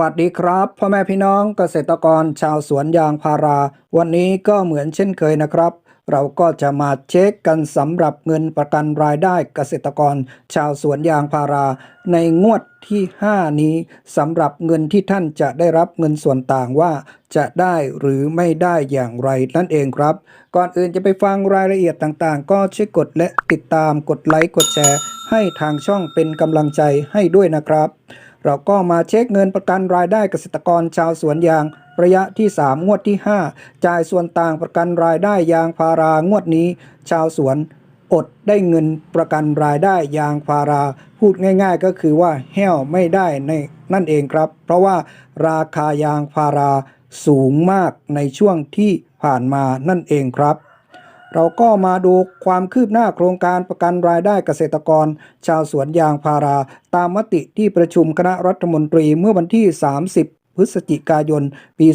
วัสดีครับ พ่อแม่พี่น้องเกษตรกรชาวสวนยางพารา วันนี้ก็เหมือนเช่นเคยนะครับ เราก็จะมาเช็คกันสำหรับเงินประกันรายได้เกษตรกร ชาวสวนยางพารา ในงวดที่ 5 นี้สำหรับเงินที่ท่านจะได้รับเงินส่วนต่างว่า จะได้หรือไม่ได้อย่างไรนั่นเองครับ ก่อนอื่นจะไปฟังรายละเอียดต่างๆ ก็ช่วยกดและติดตามกดไลค์กดแชร์ ให้ทางช่องเป็นกำลังใจให้ด้วยนะครับ เราก็มาเช็คเงินประกันรายได้เกษตรกรชาวสวนยาง ระยะที่ 3 งวดที่ 5 จ่ายส่วนต่างประกันรายได้ยางพารางวดนี้ ชาวสวนอดได้เงินประกันรายได้ยางพารา พูดง่ายๆ ก็คือว่าแห้วไม่ได้ในนั่นเองครับ เพราะว่าราคายางพาราสูงมากในช่วงที่ผ่านมานั่นเองครับ เราก็มาดูความคืบหน้าโครงการประกันรายได้เกษตรกร ชาวสวนยางพารา ตามมติที่ประชุมคณะรัฐมนตรีเมื่อวันที่ 30 พฤศจิกายน ปี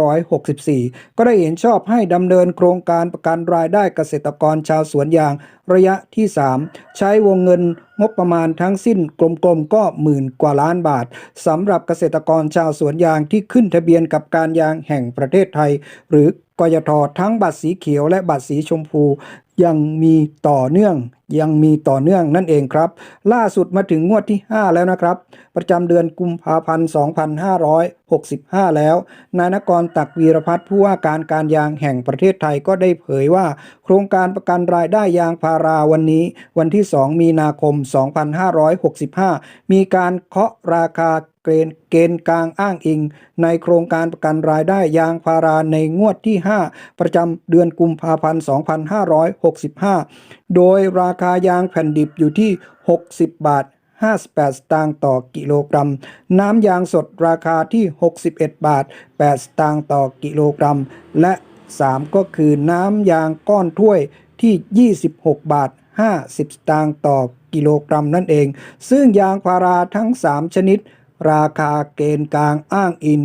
2564 ก็ได้เห็นชอบให้ดำเนินโครงการประกันรายได้เกษตรกรชาวสวนยางระยะที่ 3 ใช้วงเงินงบประมาณทั้งสิ้นกลมๆก็หมื่นกว่าล้านบาทสำหรับเกษตรกรชาวสวนยางที่ขึ้นทะเบียนกับการยางแห่งประเทศไทย หรือกยททั้งบัตรสีเขียวและบัตรสีชมพู ยังมีต่อเนื่อง ยังมีต่อเนื่องนั่นเองครับ ล่าสุดมาถึงงวดที่ 5 แล้วนะครับ ประจำเดือนกุมภาพันธ์ 2565 แล้ว นายนกรตักวีรพัฒน์ผู้ว่าการการยางแห่งประเทศไทยก็ได้เผยว่า โครงการประกันรายได้ยางพาราวันนี้ วันที่ 2 มีนาคม 2565 มีการเคาะราคา เกณฑ์เกณฑ์กลางอ้างอิง ในโครงการประกันรายได้ยางพาราในงวดที่ 5 ประจำเดือนกุมภาพันธ์ 2565 โดยราคายางแผ่นดิบอยู่ที่ 60 บาท 58 สตางค์ต่อกิโลกรัม น้ำยางสดราคาที่ 61 บาท 8 สตางค์ต่อกิโลกรัม และ 3 ก็คือน้ำยางก้อนถ้วยที่ 26 บาท 50 สตางค์ต่อกิโลกรัมนั่นเอง ซึ่งยางพาราทั้ง 3 ชนิด ราคาเกณฑ์กลางอ้างอิง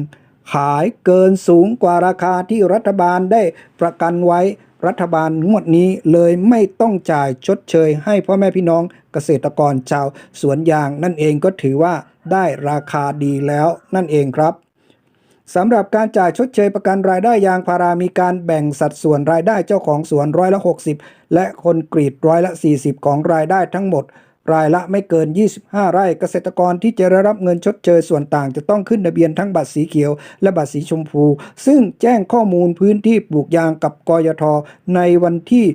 ขายเกินสูงกว่าราคาที่รัฐบาลได้ประกันไว้ รัฐบาลงวดนี้เลยไม่ต้องจ่ายชดเชย ให้พ่อแม่พี่น้องเกษตรกรชาวสวนยางนั่นเองก็ถือว่าได้ราคาดีแล้วนั่นเองครับสำหรับการจ่ายชดเชยประกันรายได้ยางพารามีการแบ่งสัดส่วนรายได้เจ้าของสวนร้อยละ 60 และคนกรีดร้อยละ 40 ของรายได้ทั้งหมด รายละไม่เกิน 25 ไร่เกษตรกรที่จะได้รับเงินชดเชยส่วนต่างจะต้องขึ้นทะเบียนทั้งบัตรสีเขียว และบัตรสีชมพู ซึ่งแจ้งข้อมูลพื้นที่ปลูกยางกับกยทในวันที่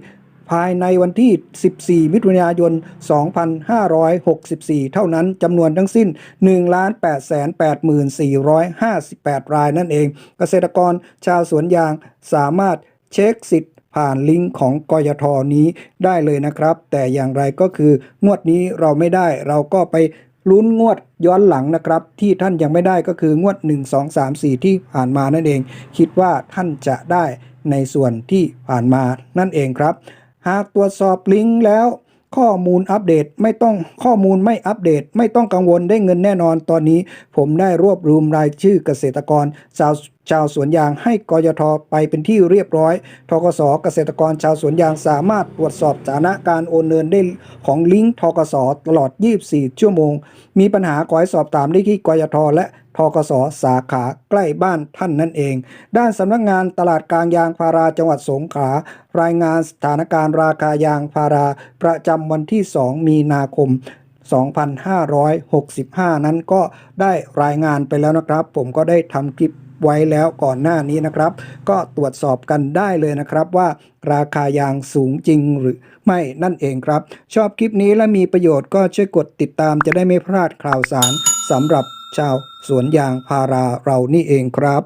ภายในวันที่ 14 มิถุนายน 2564 เท่านั้นจำนวนทั้งสิ้น 1,884,458 รายนั่นเอง เกษตรกรชาวสวนยางสามารถเช็คสิทธิ ผ่านลิงก์ของกยทนี้ได้เลยนะครับ แต่อย่างไรก็คืองวดนี้เราไม่ได้เราก็ไปลุ้นงวดย้อนหลังนะครับ ที่ท่านยังไม่ได้ก็คืองวด 1 2 3 4 ที่ผ่านมานั่นเอง คิดว่าท่านจะได้ในส่วนที่ผ่านมานั่นเองครับ หากตรวจสอบลิงก์แล้วข้อมูลอัปเดตไม่ต้องข้อมูลไม่อัปเดต ไม่ต้องกังวลได้เงินแน่นอนตอนนี้ ผมได้รวบรวมรายชื่อเกษตรกรชาวชาวสวนยางให้กยทไปเป็นที่เรียบร้อย ทกสเกษตรกรชาวสวนยางสามารถตรวจสอบสถานะการโอนเงินได้ของลิงก์ทกสตลอด 24 ชั่วโมง มีปัญหาขอให้สอบถามได้ที่กยทและทกสสาขาใกล้บ้านท่านนั่นเอง ด้านสำนักงงานตลาดกลางยางพาราจังหวัดสงขลารายงานสถานการณ์ราคายางพาราประจำวันที่ 2 มีนาคม2565 นั้นก็ได้รายงานไปแล้วนะครับ ผมก็ได้ทำคลิป ไว้แล้วก่อนหน้านี้นะครับ ก็ตรวจสอบกันได้เลยนะครับว่าราคายางสูงจริงหรือไม่นั่นเองครับ ชอบคลิปนี้และมีประโยชน์ก็ช่วยกดติดตามจะได้ไม่พลาดข่าวสารสำหรับชาวสวนยางพาราเรานี่เองครับ